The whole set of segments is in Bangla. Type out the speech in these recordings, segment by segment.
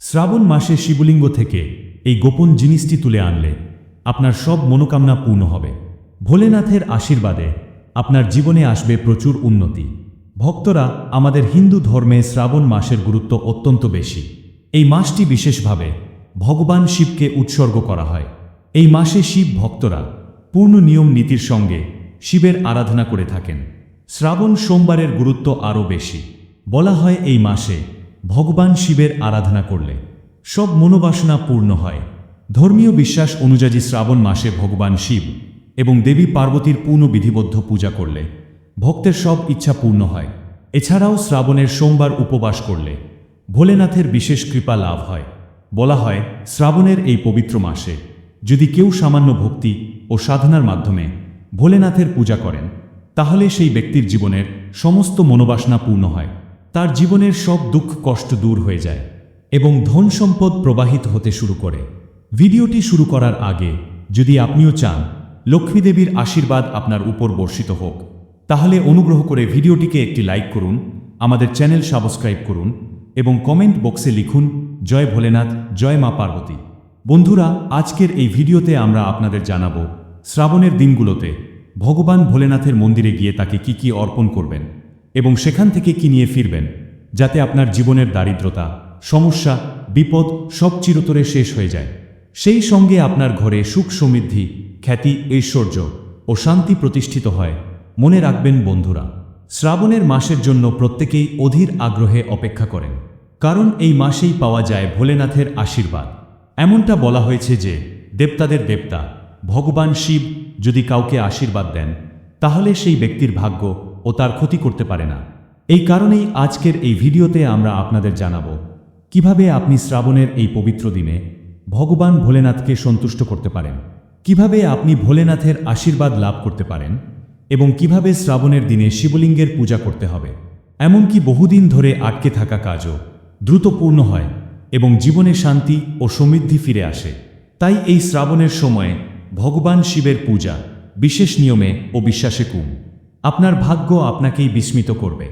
শ্রাবণ মাসে শিবলিঙ্গ থেকে এই গোপন জিনিসটি তুলে আনলে আপনার সব মনোকামনা পূর্ণ হবে। ভোলেনাথের আশীর্বাদে আপনার জীবনে আসবে প্রচুর উন্নতি। ভক্তরা আমাদের হিন্দু ধর্মে শ্রাবণ মাসের গুরুত্ব অত্যন্ত বেশি। এই মাসটি বিশেষভাবে ভগবান শিবকে উৎসর্গ করা হয়। এই মাসে শিব ভক্তরা পূর্ণ নিয়ম নীতির সঙ্গে শিবের আরাধনা করে থাকেন। শ্রাবণ সোমবারের গুরুত্ব আরও বেশি। বলা হয় এই মাসে ভগবান শিবের আরাধনা করলে। সব মনোবাসনা পূর্ণ হয়। ধর্মীয় বিশ্বাস অনুযায়ী শ্রাবণ মাসে ভগবান শিব এবং দেবী পার্বতীর পূর্ণ বিধিবদ্ধ পূজা করলে ভক্তের সব ইচ্ছা পূর্ণ হয়। এছাড়াও শ্রাবণের সোমবার উপবাস করলে ভোলেনাথের বিশেষ কৃপা লাভ হয়। বলা হয়, শ্রাবণের এই পবিত্র মাসে যদি কেউ সামান্য ভক্তি ও সাধনার মাধ্যমে ভোলেনাথের পূজা করেন, তাহলে সেই ব্যক্তির জীবনের সমস্ত মনোবাসনা পূর্ণ হয়। তার জীবনের সব দুঃখ কষ্ট দূর হয়ে যায় এবং ধন সম্পদ প্রবাহিত হতে শুরু করে। ভিডিওটি শুরু করার আগে যদি আপনিও চান লক্ষ্মীদেবীর আশীর্বাদ আপনার উপর বর্ষিত হোক, তাহলে অনুগ্রহ করে ভিডিওটিকে একটি লাইক করুন, আমাদের চ্যানেল সাবস্ক্রাইব করুন এবং কমেন্ট বক্সে লিখুন, জয় ভোলেনাথ, জয় মা পার্বতী। বন্ধুরা, আজকের এই ভিডিওতে আমরা আপনাদের জানাব, শ্রাবণের দিনগুলোতে ভগবান ভোলেনাথের মন্দিরে গিয়ে তাকে কি কি অর্পণ করবেন। এবং সেখান থেকে কি নিয়ে ফিরবেন, যাতে আপনার জীবনের দারিদ্রতা, সমস্যা, বিপদ সব চিরতরে শেষ হয়ে যায়। সেই সঙ্গে আপনার ঘরে সুখ সমৃদ্ধি, খ্যাতি, ঐশ্বর্য ও শান্তি প্রতিষ্ঠিত হয়। মনে রাখবেন বন্ধুরা, শ্রাবণের মাসের জন্য প্রত্যেকেই অধীর আগ্রহে অপেক্ষা করেন, কারণ এই মাসেই পাওয়া যায় ভোলেনাথের আশীর্বাদ। এমনটা বলা হয়েছে যে, দেবতাদের দেবতা, ভগবান শিব যদি কাউকে আশীর্বাদ দেন, তাহলে সেই ব্যক্তির ভাগ্য ও তার ক্ষতি করতে পারে না। এই কারণেই আজকের এই ভিডিওতে আমরা আপনাদের জানাব, কীভাবে আপনি শ্রাবণের এই পবিত্র দিনে ভগবান ভোলেনাথকে সন্তুষ্ট করতে পারেন, কীভাবে আপনি ভোলেনাথের আশীর্বাদ লাভ করতে পারেন, এবং কীভাবে শ্রাবণের দিনে শিবলিঙ্গের পূজা করতে হবে। এমনকি বহুদিন ধরে আটকে থাকা কাজও দ্রুত পূর্ণ হয় এবং জীবনে শান্তি ও সমৃদ্ধি ফিরে আসে। তাই এই শ্রাবণের সময়ে ভগবান শিবের পূজা বিশেষ নিয়মে ও বিশ্বাসে কুম। আপনার ভাগ্য আপনাকেই বিস্মিত করবে।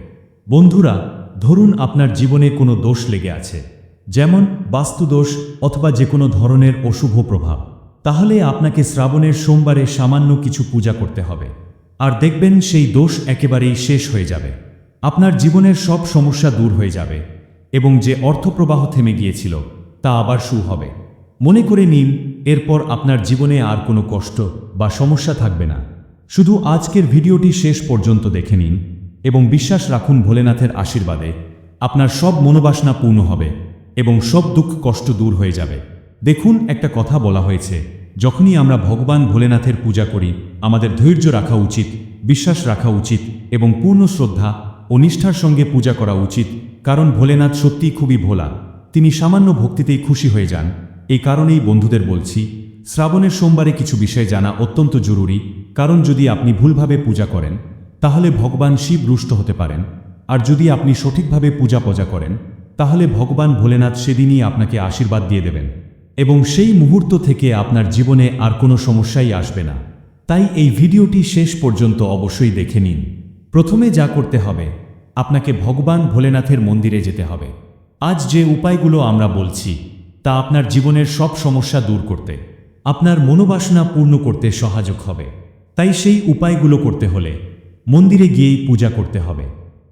বন্ধুরা, ধরুন আপনার জীবনে কোনো দোষ লেগে আছে, যেমন বাস্তুদোষ অথবা যে কোনো ধরনের অশুভ প্রভাব। তাহলে আপনাকে শ্রাবণের সোমবারে সামান্য কিছু পূজা করতে হবে। আর দেখবেন সেই দোষ একেবারেই শেষ হয়ে যাবে। আপনার জীবনের সব সমস্যা দূর হয়ে যাবে এবং যে অর্থপ্রবাহ থেমে গিয়েছিল, তা আবার শু হবে। মনে করে নিন, এরপর আপনার জীবনে আর কোনো কষ্ট বা সমস্যা থাকবে না। শুধু আজকের ভিডিওটি শেষ পর্যন্ত দেখে নিন এবং বিশ্বাস রাখুন ভোলেনাথের আশীর্বাদে আপনার সব মনোবাসনা পূর্ণ হবে এবং সব দুঃখ কষ্ট দূর হয়ে যাবে। দেখুন, একটা কথা বলা হয়েছে, যখনই আমরা ভগবান ভোলেনাথের পূজা করি, আমাদের ধৈর্য রাখা উচিত, বিশ্বাস রাখা উচিত এবং পূর্ণ শ্রদ্ধা ও নিষ্ঠার সঙ্গে পূজা করা উচিত, কারণ ভোলেনাথ সত্যিই খুবই ভোলা। তিনি সামান্য ভক্তিতেই খুশি হয়ে যান। এই কারণেই বন্ধুদের বলছি শ্রাবণের সোমবারে কিছু বিষয় জানা অত্যন্ত জরুরি, কারণ যদি আপনি ভুলভাবে পূজা করেন, তাহলে ভগবান শিব রুষ্ট হতে পারেন। আর যদি আপনি সঠিকভাবে পূজা পজা করেন, তাহলে ভগবান ভোলেনাথ সেদিনই আপনাকে আশীর্বাদ দিয়ে দেবেন। এবং সেই মুহূর্ত থেকে আপনার জীবনে আর কোনো সমস্যাই আসবে না। তাই এই ভিডিওটি শেষ পর্যন্ত অবশ্যই দেখে নিন। প্রথমে যা করতে হবে, আপনাকে ভগবান ভোলেনাথের মন্দিরে যেতে হবে। আজ যে উপায়গুলো আমরা বলছি, তা আপনার জীবনের সব সমস্যা দূর করতে। আপনার মনোবাসনা পূর্ণ করতে সহায়ক হবে। তাই সেই উপায়গুলো করতে হলে মন্দিরে গিয়েই পূজা করতে হবে।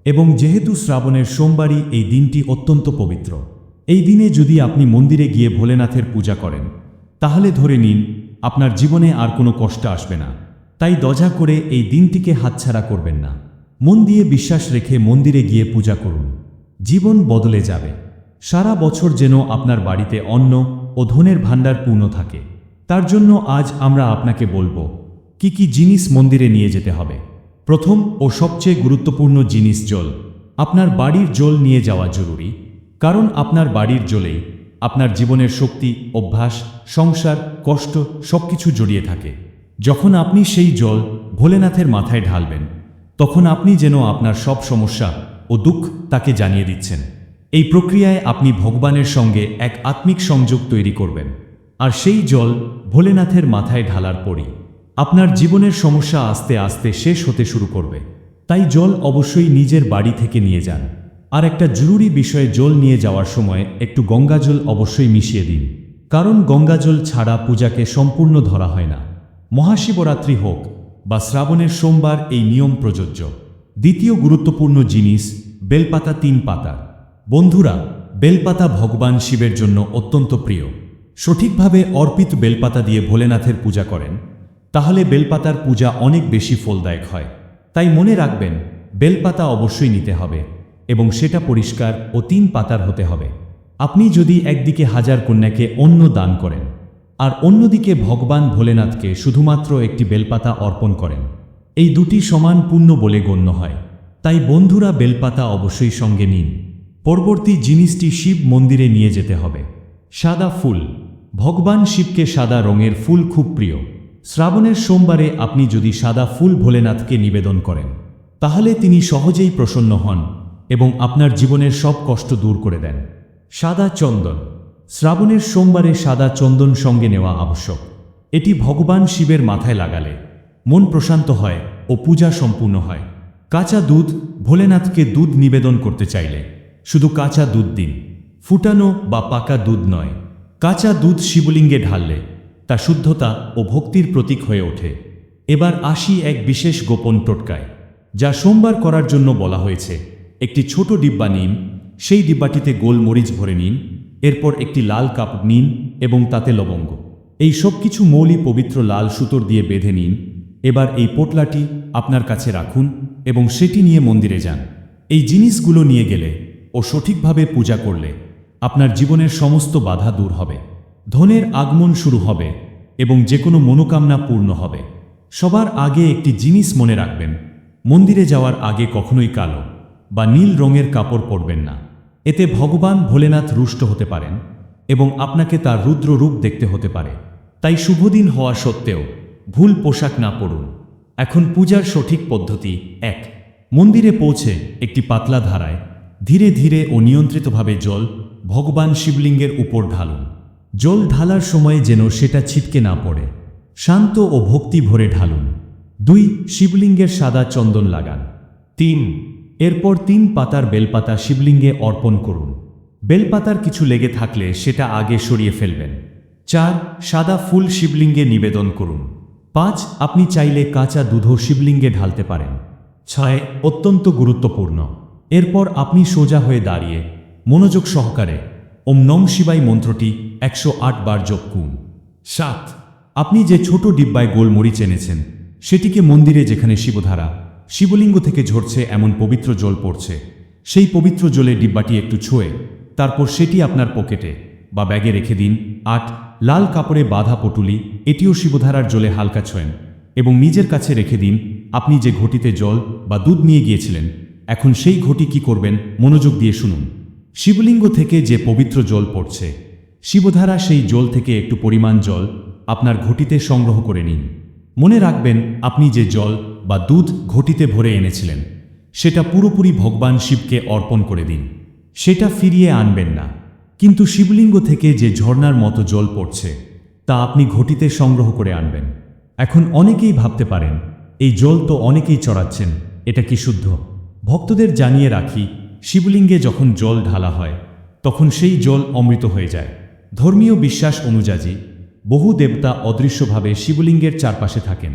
এবং যেহেতু শ্রাবণের সোমবারই এই দিনটি অত্যন্ত পবিত্র, এই দিনে যদি আপনি মন্দিরে গিয়ে ভোলেনাথের পূজা করেন, তাহলে ধরে নিন আপনার জীবনে আর কোনো কষ্ট আসবে না। তাই দজা করে এই দিনটিকে হাতছাড়া করবেন না। মন দিয়ে বিশ্বাস রেখে মন্দিরে গিয়ে পূজা করুন। জীবন বদলে যাবে। সারা বছর যেন আপনার বাড়িতে অন্ন ও ধনের ভাণ্ডার পূর্ণ থাকে। তার জন্য আজ আমরা আপনাকে বলব, কি কি জিনিস মন্দিরে নিয়ে যেতে হবে। প্রথম ও সবচেয়ে গুরুত্বপূর্ণ জিনিস জল, আপনার বাড়ির জল নিয়ে যাওয়া জরুরি, কারণ আপনার বাড়ির জলেই আপনার জীবনের শক্তি, অভ্যাস, সংসার, কষ্ট সবকিছু জড়িয়ে থাকে। যখন আপনি সেই জল ভোলেনাথের মাথায় ঢালবেন, তখন আপনি যেন আপনার সব সমস্যা ও দুঃখ তাকে জানিয়ে দিচ্ছেন। এই প্রক্রিয়ায় আপনি ভগবানের সঙ্গে এক আত্মিক সংযোগ তৈরি করবেন। আর সেই জল ভোলেনাথের মাথায় ঢালার পরই আপনার জীবনের সমস্যা আস্তে আস্তে শেষ হতে শুরু করবে। তাই জল অবশ্যই নিজের বাড়ি থেকে নিয়ে যান। আর একটা জরুরি বিষয়ে জল নিয়ে যাওয়ার সময় একটু গঙ্গাজল অবশ্যই মিশিয়ে দিন। কারণ গঙ্গাজল ছাড়া পূজাকে সম্পূর্ণ ধরা হয় না। মহাশিবরাত্রি হোক বা শ্রাবণের সোমবার এই নিয়ম প্রযোজ্য। দ্বিতীয় গুরুত্বপূর্ণ জিনিস, বেলপাতা তিন পাতা। বন্ধুরা, বেলপাতা ভগবান শিবের জন্য অত্যন্ত প্রিয়। সঠিকভাবে অর্পিত বেলপাতা দিয়ে ভোলেনাথের পূজা করেন, তাহলে বেলপাতার পূজা অনেক বেশি ফলদায়ক হয়। তাই মনে রাখবেন, বেলপাতা অবশ্যই নিতে হবে এবং সেটা পরিষ্কার ও তিন পাতার হতে হবে। আপনি যদি একদিকে হাজার কন্যাকে অন্য দান করেন, আর অন্যদিকে ভগবান ভোলেনাথকে শুধুমাত্র একটি বেলপাতা অর্পণ করেন, এই দুটি সমান পুণ্য বলে গণ্য হয়। তাই বন্ধুরা বেলপাতা অবশ্যই সঙ্গে নিন। পরবর্তী জিনিসটি শিব মন্দিরে নিয়ে যেতে হবে। সাদা ফুল। ভগবান শিবকে সাদা রঙের ফুল খুব প্রিয়। শ্রাবণের সোমবারে আপনি যদি সাদা ফুল ভোলেনাথকে নিবেদন করেন, তাহলে তিনি সহজেই প্রসন্ন হন এবং আপনার জীবনের সব কষ্ট দূর করে দেন। সাদা চন্দন। শ্রাবণের সোমবারে সাদা চন্দন সঙ্গে নেওয়া আবশ্যক। এটি ভগবান শিবের মাথায় লাগালে মন প্রশান্ত হয় ও পূজা সম্পূর্ণ হয়। কাঁচা দুধ, ভোলেনাথকে দুধ নিবেদন করতে চাইলে, শুধু কাঁচা দুধ দিন। ফুটানো বা পাকা দুধ নয়। কাঁচা দুধ শিবলিঙ্গে ঢাললে তা শুদ্ধতা ও ভক্তির প্রতীক হয়ে ওঠে। এবার আসি এক বিশেষ গোপন টোটকায়, যা সোমবার করার জন্য বলা হয়েছে। একটি ছোট ডিব্বা নিন, সেই ডিব্বাটিতে গোল মরিচ ভরে নিন, এরপর একটি লাল কাপড় নিন এবং তাতে লবঙ্গ। এই সব কিছু মৌলি পবিত্র লাল সুতোর দিয়ে বেঁধে নিন। এবার এই পোটলাটি আপনার কাছে রাখুন এবং সেটি নিয়ে মন্দিরে যান। এই জিনিসগুলো নিয়ে গেলে ও সঠিকভাবে পূজা করলে আপনার জীবনের সমস্ত বাধা দূর হবে। ধনের আগমন শুরু হবে এবং যে কোনো মনোকামনা পূর্ণ হবে। সবার আগে একটি জিনিস মনে রাখবেন, মন্দিরে যাওয়ার আগে কখনোই কালো বা নীল রঙের কাপড় পরবেন না। এতে ভগবান ভোলেনাথ রুষ্ট হতে পারেন এবং আপনাকে তার রুদ্র রূপ দেখতে হতে পারে। তাই শুভদিন হওয়া সত্ত্বেও ভুল পোশাক না পরুন। এখন পূজার সঠিক পদ্ধতি এক। মন্দিরে পৌঁছে একটি পাতলা ধারায় ধীরে ধীরে ও নিয়ন্ত্রিতভাবে জল ভগবান শিবলিঙ্গের উপর ঢালুন। জল ঢালার সময় যেন সেটা ছিটকে না পড়ে। শান্ত ও ভক্তি ভরে ঢালুন। দুই, শিবলিঙ্গের সাদা চন্দন লাগান। তিন, এরপর তিন পাতার বেলপাতা শিবলিঙ্গে অর্পণ করুন। বেলপাতার কিছু লেগে থাকলে সেটা আগে সরিয়ে ফেলবেন। চার, সাদা ফুল শিবলিঙ্গে নিবেদন করুন। পাঁচ, আপনি চাইলে কাঁচা দুধও শিবলিঙ্গে ঢালতে পারেন। ছয়, অত্যন্ত গুরুত্বপূর্ণ। এরপর আপনি সোজা হয়ে দাঁড়িয়ে মনোযোগ সহকারে। ওম নম শিবাই মন্ত্রটি একশো আট বার জপ করুন। সাত, আপনি যে ছোট ডিব্বায় গোলমরিচ এনেছেন, সেটিকে মন্দিরে যেখানে শিবধারা, শিবলিঙ্গ থেকে ঝরছে এমন পবিত্র জল পড়ছে। সেই পবিত্র জলে ডিব্বাটি একটু ছোঁয়ে, তারপর সেটি আপনার পকেটে বা ব্যাগে রেখে দিন। আট, লাল কাপড়ে বাঁধা পটুলি, এটিও শিবধারার জলে হালকা ছোঁয়েন এবং নিজের কাছে রেখে দিন, আপনি যে ঘটিতে জল বা দুধ নিয়ে গিয়েছিলেন, এখন সেই ঘটি কি করবেন, মনোযোগ দিয়ে শুনুন। শিবলিঙ্গ থেকে যে পবিত্র জল পড়ছে, শিবধারা সেই জল থেকে একটু পরিমাণ জল আপনার ঘটিতে সংগ্রহ করে নিন। মনে রাখবেন, আপনি যে জল বা দুধ ঘটিতে ভরে এনেছিলেন, সেটা পুরোপুরি ভগবান শিবকে অর্পণ করে দিন। সেটা ফিরিয়ে আনবেন না। কিন্তু শিবলিঙ্গ থেকে যে ঝর্ণার মতো জল পড়ছে, তা আপনি ঘটিতে সংগ্রহ করে আনবেন। এখন অনেকেই ভাবতে পারেন, এই জল তো অনেকেই চড়াচ্ছেন, এটা কি শুদ্ধ? ভক্তদের জানিয়ে রাখি শিবলিঙ্গে যখন জল ঢালা হয়, তখন সেই জল অমৃত হয়ে যায়। ধর্মীয় বিশ্বাস অনুযায়ী, বহু দেবতা অদৃশ্যভাবে শিবলিঙ্গের চারপাশে থাকেন।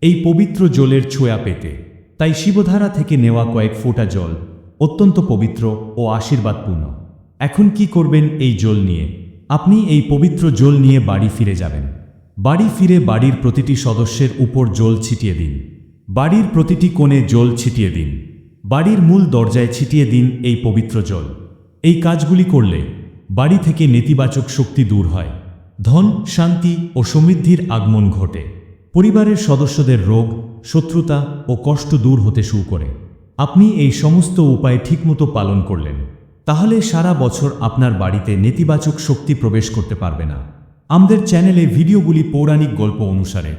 এই পবিত্র জলের ছোঁয়া পেতে, তাই শিবধারা থেকে নেওয়া কয়েক ফোঁটা জল অত্যন্ত পবিত্র ও আশীর্বাদপূর্ণ। এখন কি করবেন এই জল নিয়ে? আপনি এই পবিত্র জল নিয়ে বাড়ি ফিরে যাবেন। বাড়ি ফিরে বাড়ির প্রতিটি সদস্যের উপর জল ছিটিয়ে দিন। বাড়ির প্রতিটি কোণে জল ছিটিয়ে দিন। বাড়ির মূল দরজায় ছিটিয়ে দিন এই পবিত্র জল। এই কাজগুলি করলে বাড়ি থেকে নেতিবাচক শক্তি দূর হয়। ধন, শান্তি ও সমৃদ্ধির আগমন ঘটে। পরিবারের সদস্যদের রোগ, শত্রুতা ও কষ্ট দূর হতে শুরু করে। আপনি এই সমস্ত উপায় ঠিকমতো পালন করলেন। তাহলে সারা বছর আপনার বাড়িতে নেতিবাচক শক্তি প্রবেশ করতে পারবে না। আমাদের চ্যানেলে ভিডিওগুলি পৌরাণিক গল্প অনুসারে।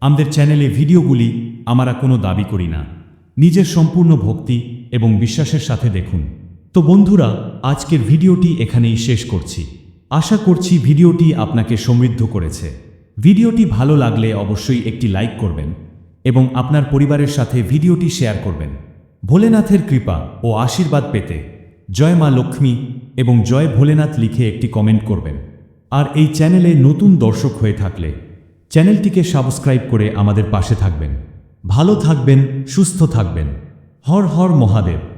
আমাদের চ্যানেলে ভিডিওগুলি আমরা কোনো দাবি করি না। নিজের সম্পূর্ণ ভক্তি এবং বিশ্বাসের সাথে দেখুন। তো বন্ধুরা, আজকের ভিডিওটি এখানেই শেষ করছি। আশা করছি ভিডিওটি আপনাকে সমৃদ্ধ করেছে। ভিডিওটি ভালো লাগলে অবশ্যই একটি লাইক করবেন এবং আপনার পরিবারের সাথে ভিডিওটি শেয়ার করবেন। ভোলেনাথের কৃপা ও আশীর্বাদ পেতে জয় মা লক্ষ্মী এবং জয় ভোলেনাথ লিখে একটি কমেন্ট করবেন। আর এই চ্যানেলে নতুন দর্শক হয়ে থাকলে চ্যানেলটিকে সাবস্ক্রাইব করে আমাদের পাশে থাকবেন। ভালো থাকবেন সুস্থ থাকবেন। হর হর মহাদেব।